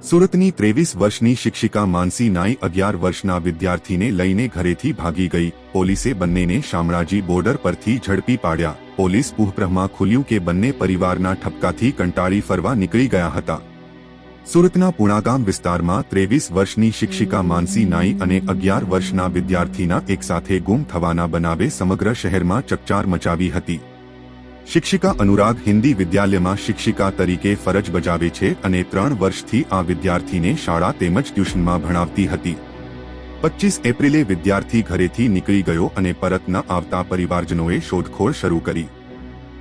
સુરતની ત્રેવીસ વર્ષની શિક્ષિકા માનસી નાઈ અગિયાર વર્ષના વિદ્યાર્થીને લઈને ઘરેથી ભાગી ગઈ. પોલીસે બંનેને શામળાજી બોર્ડર પરથી ઝડપી પાડ્યા. પોલીસ પૂહપ્રહમાં ખુલ્યું કે બંને પરિવારના ઠપકાથી કંટાળી ફરવા નીકળી ગયા હતા. સુરતના પુણાગામ વિસ્તારમાં ત્રેવીસ વર્ષની શિક્ષિકા માનસી નાઈ અને અગિયાર વર્ષના વિદ્યાર્થીના એકસાથે ગુમ થવાના બનાવે સમગ્ર શહેરમાં ચકચાર મચાવી હતી. શિક્ષિકા અનુરાગ હિન્દી વિદ્યાલયમાં શિક્ષિકા તરીકે ફરજ બજાવે છે અને ત્રણ વર્ષથી આ વિદ્યાર્થીને શાળા તેમજ ટ્યુશનમાં ભણાવતી હતી. પચીસ એપ્રિલે વિદ્યાર્થી ઘરેથી નીકળી ગયો અને પરત ન આવતા પરિવારજનોએ શોધખોળ શરૂ કરી.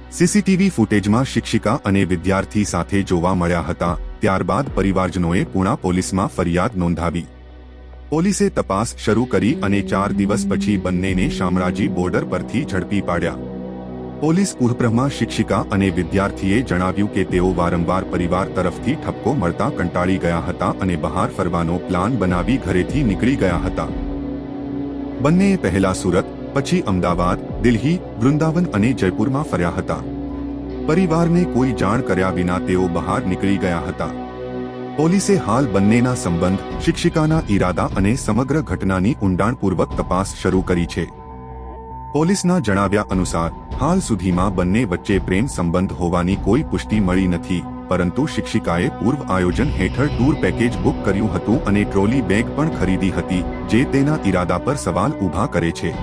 સીસીટીવી ફૂટેજમાં શિક્ષિકા અને વિદ્યાર્થી સાથે જોવા મળ્યા હતા, ત્યારબાદ પરિવારજનોએ પૂણા પોલીસમાં ફરિયાદ નોંધાવી. પોલીસે તપાસ શરૂ કરી અને ચાર દિવસ પછી બંનેને શામળાજી બોર્ડર પરથી ઝડપી પાડ્યા. પોલીસ પૂરપ્રહમાં શિક્ષિકા અને વિદ્યાર્થીએ જણાવ્યું કે તેઓ વારંવાર પરિવાર તરફથી ઠપકો મળતા કંટાળી ગયા હતા અને બહાર ફરવાનો પ્લાન બનાવી ઘરેથી નીકળી ગયા હતા. બંનેએ પહેલા સુરત, પછી અમદાવાદ, દિલ્હી, વૃંદાવન અને જયપુરમાં ફર્યા હતા. પરિવારને કોઈ જાણ કર્યા વિના તેઓ બહાર નીકળી ગયા હતા. પોલીસે હાલ બંનેના સંબંધ, શિક્ષિકાના ઈરાદા અને સમગ્ર ઘટનાની ઊંડાણપૂર્વક તપાસ શરૂ કરી છે. પોલીસના જણાવ્યા અનુસાર હાલ સુધીમાં બંને વચ્ચે પ્રેમ સંબંધ હોવાની કોઈ પુષ્ટિ મળી નથી, પરંતુ શિક્ષિકાએ પૂર્વ આયોજન હેઠળ ટૂર પેકેજ બુક કર્યું હતું અને ટ્રોલી બેગ પણ ખરીદી હતી, જે તેના ઈરાદા પર સવાલ ઊભા કરે છે.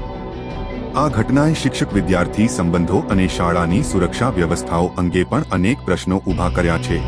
આ ઘટનાએ શિક્ષક વિદ્યાર્થી સંબંધો અને શાળાની સુરક્ષા વ્યવસ્થાઓ અંગે પણ અનેક પ્રશ્નો ઊભા કર્યા છે.